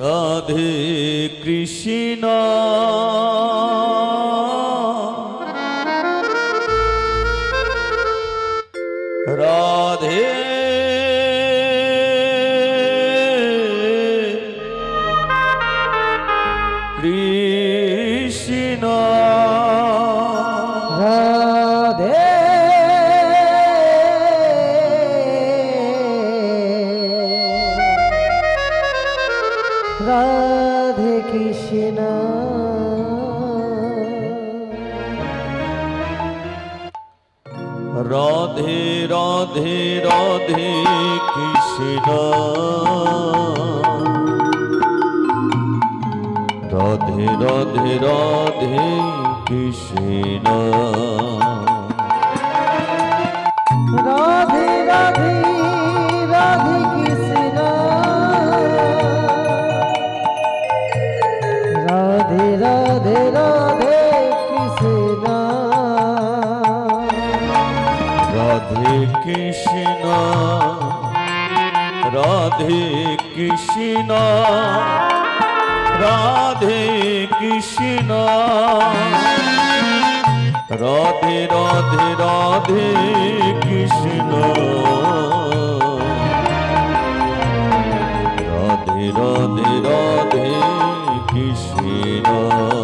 রাধে কৃষ্ণ। রাধে রাধে রাধে কৃষ্ণ। রাধে রাধে রাধে কৃষ্ণ। রাধে কৃষ্ণ রাধে কৃষ্ণ। রাধে রাধে রাধে কৃষ্ণ। রাধে রাধে রাধে কৃষ্ণ।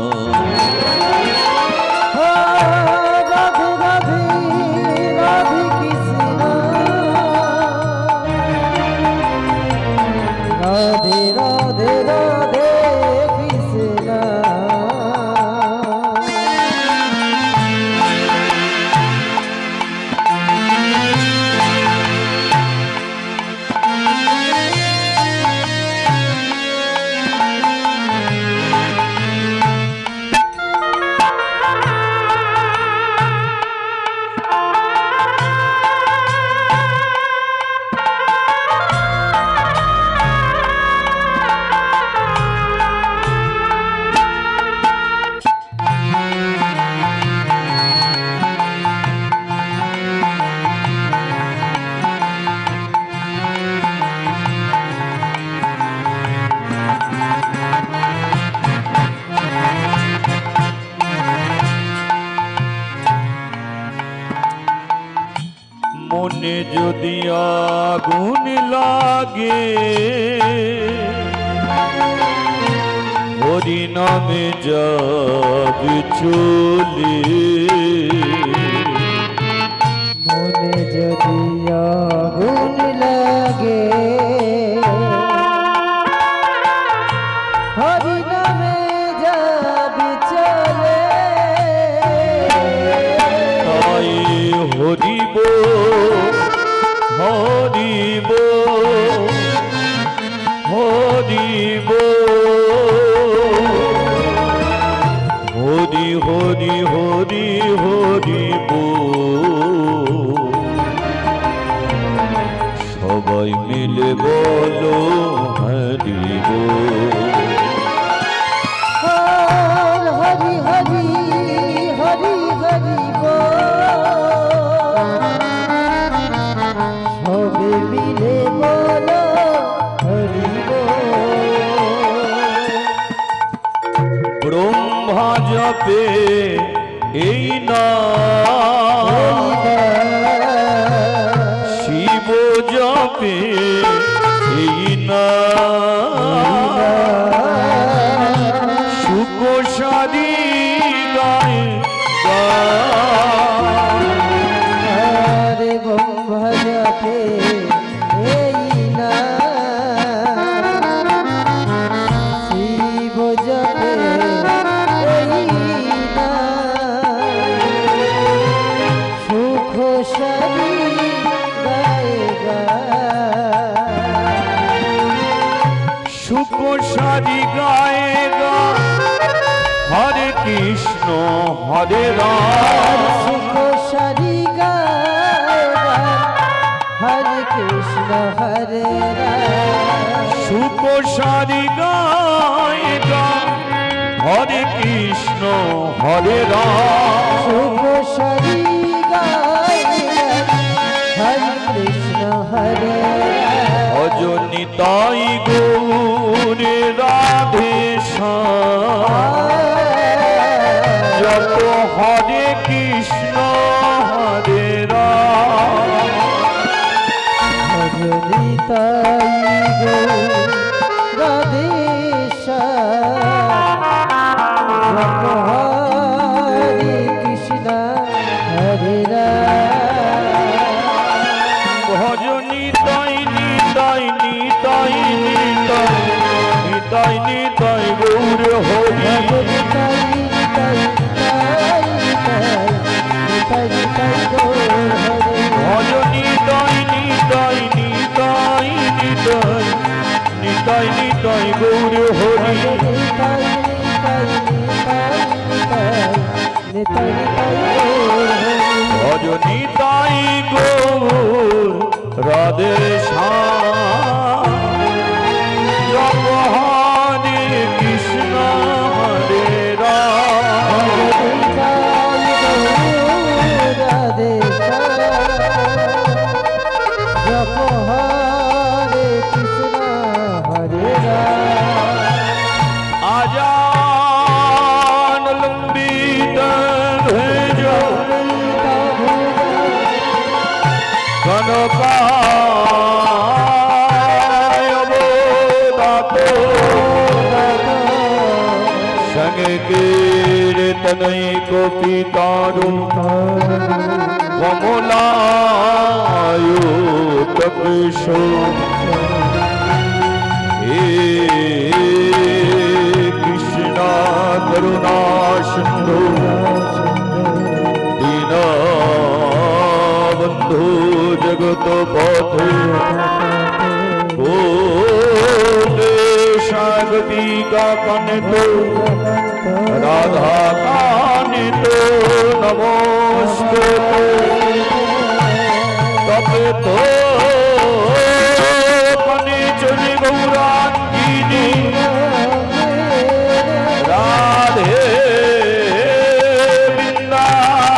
হরি নামে যাবে মিলে বলো হরিব গা হরে কৃষ্ণ হরে রাম। হরে কৃষ্ণ হরে রাম। অজনিতাই গৌরে রাম যত হরে কৃষ্ণ হরে রাম। ভজনি তাই গো রাধে संग कीर्तन को पीतारू। वमुलायु तप हे कृष्णा करुणा सिंधु दीना बंधु जगत पथु জগত গোপেশাগতি কাকনিত রাধা কানিত নমস্তে তবে তো পানি চলি গৌরাঙ্গিনী। রাধে বৃন্দাবনেশ্বরী।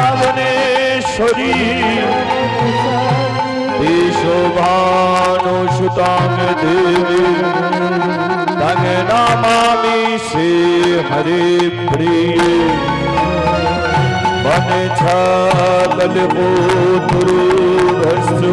বিশ্বভানুসুতাং দেবী। তং से हरे प्रिय मन छाल मोरु रसु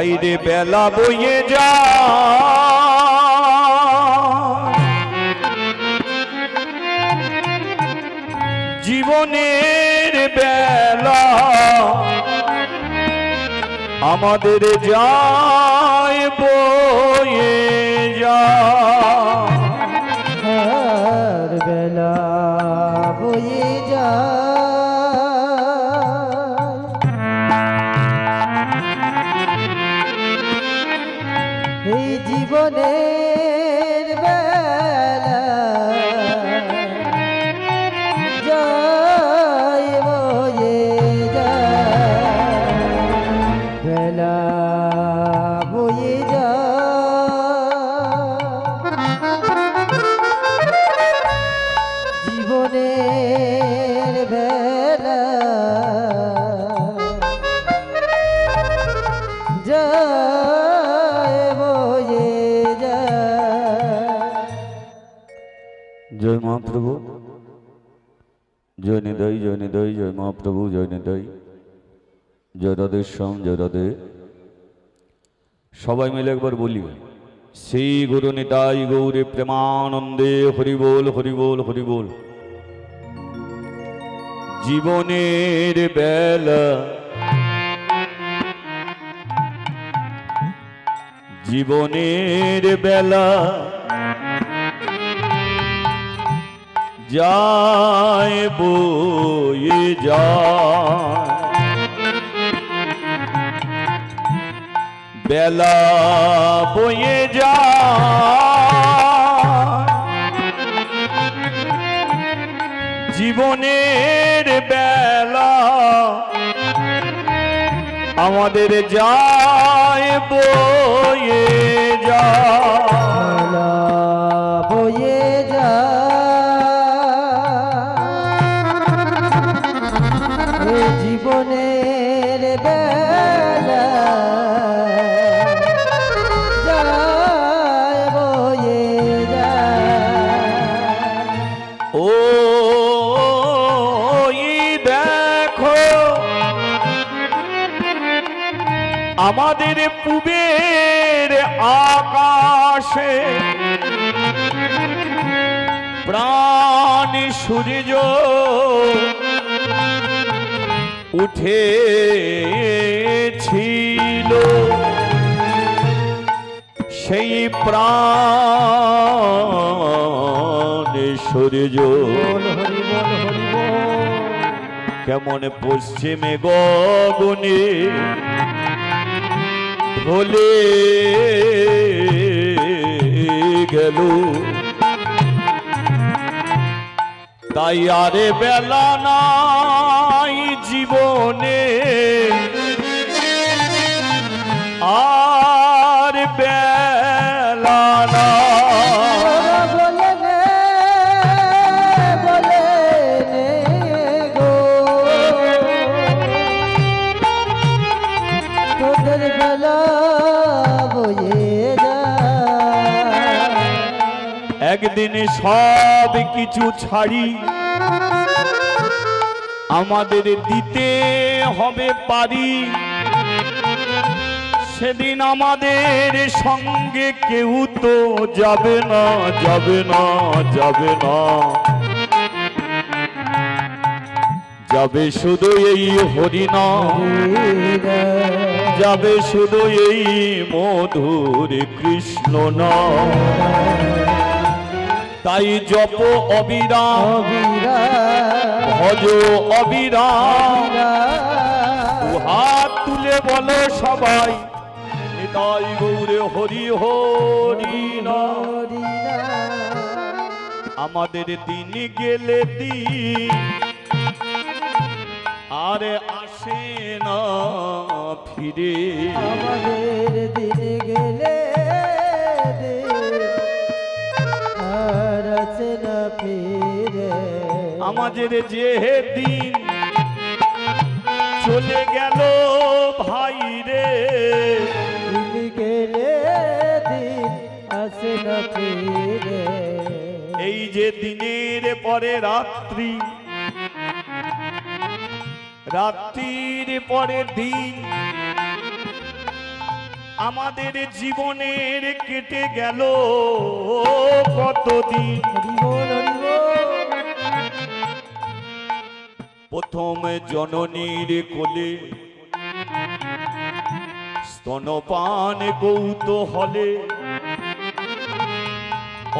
ভাইরে বেলা বইয়ে যা। জীবনের বেলা আমাদের যায় বইয়ে যা। বেলা বয়ে যায় জীবনের জয় মহাপ্রভু। জয় নিদয় জয় নিদয়, জয় মহাপ্রভু, জয় নিদয়। জয় রাধে শ্যাম, জয় রাধে। সবাই মিলে একবার বলি, শ্রী গুরু নিতাই গৌরী প্রেমানন্দে হরিবোল হরিবোল হরিবোল। জীবনের বেলা জীবনের বেলা যায় বয়ে বেলা বয়ে যায়। জীবনের বেলা আমাদের যায় বয়ে যায়। সূর্য উঠেছিল। সেই প্রাণ সূর্য। কেমন পশ্চিমে গগনে ঢলে গেল। তাই আরে বেলা নাই জীবনে। আর বেলা তোদের বেলা বয়ে একদিন সব কিছু ছাড়ি। আমাদের দিতে হবে পারি। সেদিন আমাদের সঙ্গে কেউ তো যাবে না যাবে না যাবে না। যাবে শুধু এই হরিনা যাবে শুধু এই মধুর কৃষ্ণ না তাই জপ অবিরাম। ভজ অবিরাম। হাত তুলে বলো সবাই তাই গৌরে হরি হরি আমাদের দিন গেলে দিন আরে আসে না ফিরে। আমাদের দিনে গেলে ফিরে। আমাদের যে দিন চলে গেল ভাই রে গেলে দিন আসে না ফিরে। এই যে দিনের পরে রাত্রি রাত্রির পরে দিন আমাদের জীবনের কেটে গেল। কতদিন? প্রথম জননীর কোলে স্তনপান কৌতূহলে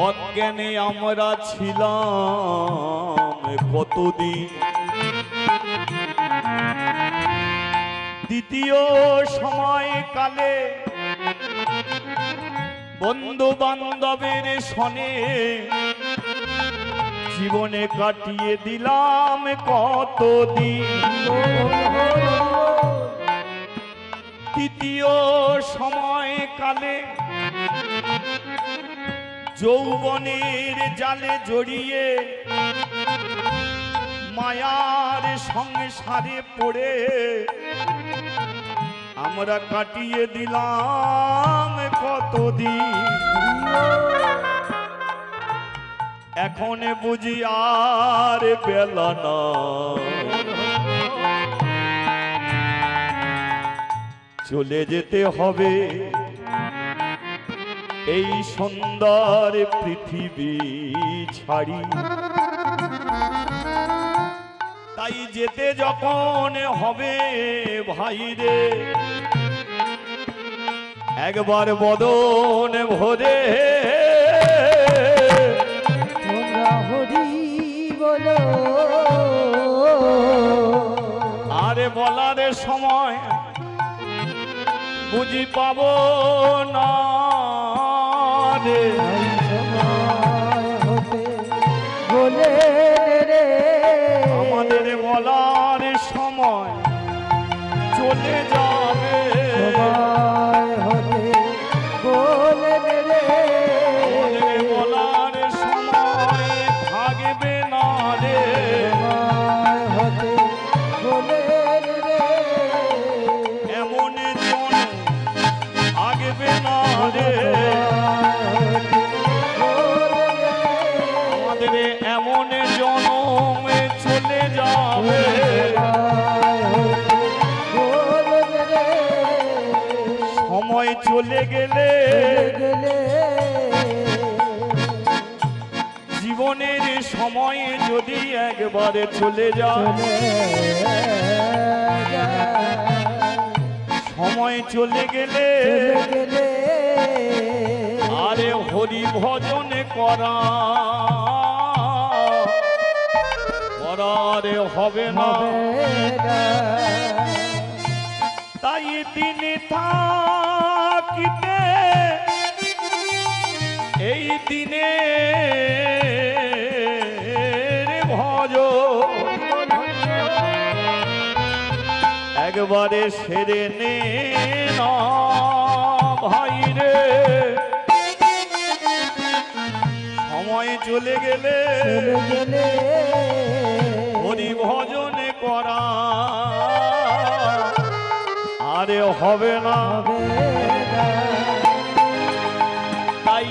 অজ্ঞানে আমরা ছিলাম। কতদিন? দ্বিতীয় সময় কালে বন্ধু বান্ধবের সনে জীবনে কাটিয়ে দিলাম কতদিন। তৃতীয় সময় কালে যৌবনের জালে জড়িয়ে মায়ার সংসারে পড়ে আমরা কাটিয়ে দিলাম কতদিন? এখন বুঝি আর বেলা না। চলে যেতে হবে এই সুন্দর পৃথিবী ছাড়ি। তাই যেতে যখন হবে ভাই রে। একবার বদন ভরে। তোমরা হরি বলো। আরে বলার সময় বুঝি পাবো না রে। চলে যাবে সময় যদি একবারে চলে যায়। সময় চলে গেলে আরে হরি ভজন করা। করারে হবে না। তাই দিনে থাকিতে এই দিনে একবারে সেরে নে ভাই রে। সময় চলে গেলে ভজন করা আরে হবে না। তাই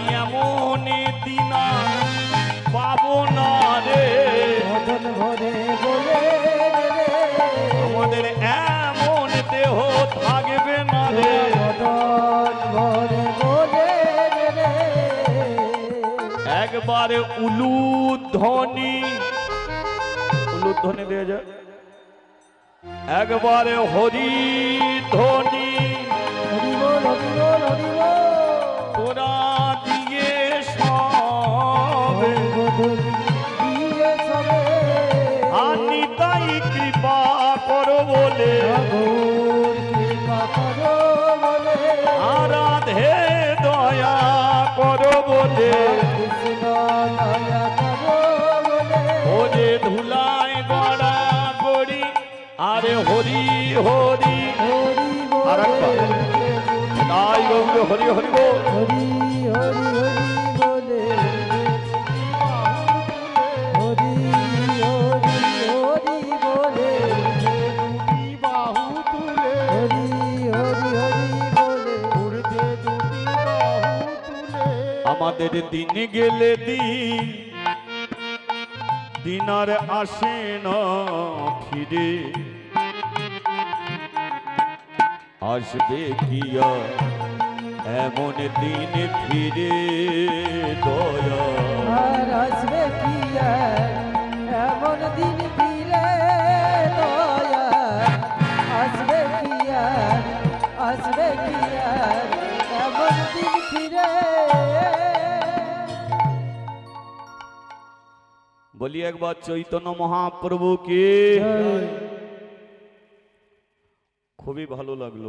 একবারে উলুধ্বনি। উলুধ্বনি দিয়ে যায় একবারে হরি ধ্বনি হরি হরি। আর একবার। তাই গৌর হরি হরি বল। হরি হরি আমাদের দিন গেলে দিন, দিনার আসে না ফিরে। আসবে কিয়া এমন দিন ফিরে দয়া। আসবে কি আর এমন দিন ফিরে দয়া। আসবে কি আর আসবে কি আর এমন দিন ফিরে। বলি একবার চৈতন্য মহাপ্রভু কে ভালো লাগল